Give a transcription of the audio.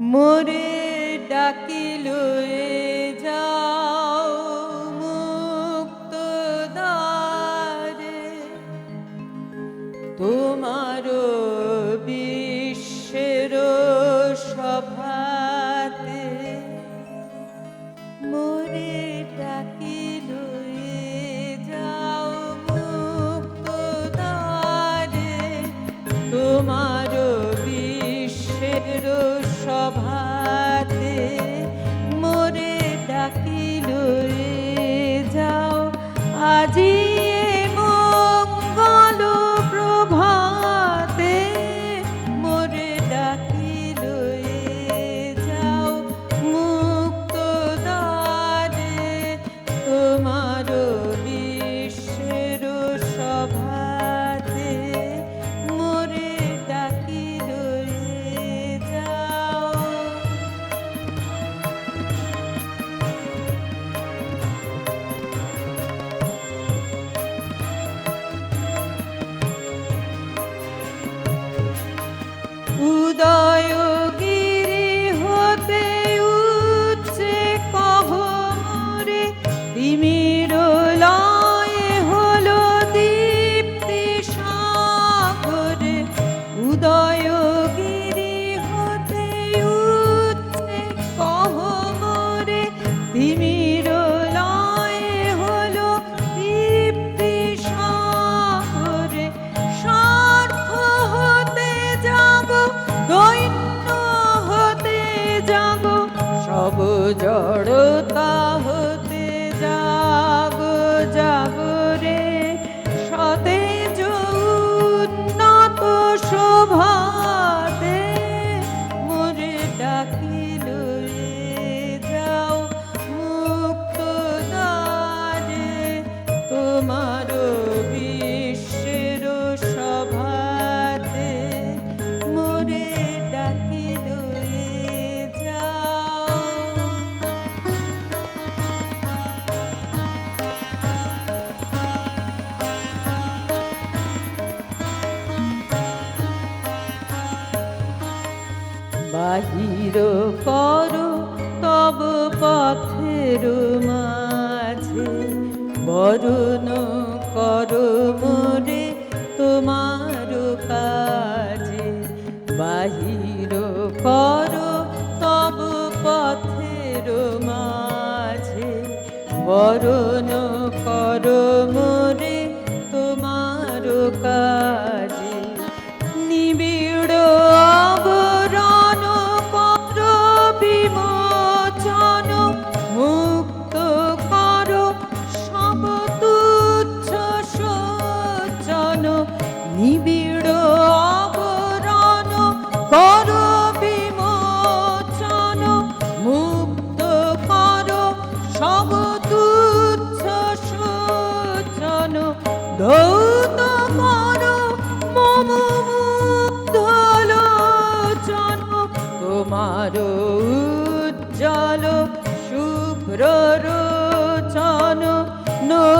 মোরে ডাকিল যাও মুক্ত দ্বারে। তোমার বিশ্বের সভাতে মোরে ডাকিল যাও মুক্ত দ্বারে। তোমার জড়তা হতে জাগো জাগরে সতেজ উন্নত শোভাতে মোরে ডাকিল যাও মুক্ত দ্বারে। তোমার বাহির করো, তব পথের মাঝে। বরণ করো মোরে তোমার কাজে। বাহির করো, তব পথের মাঝে। বরণ কর মোরে রোচন নো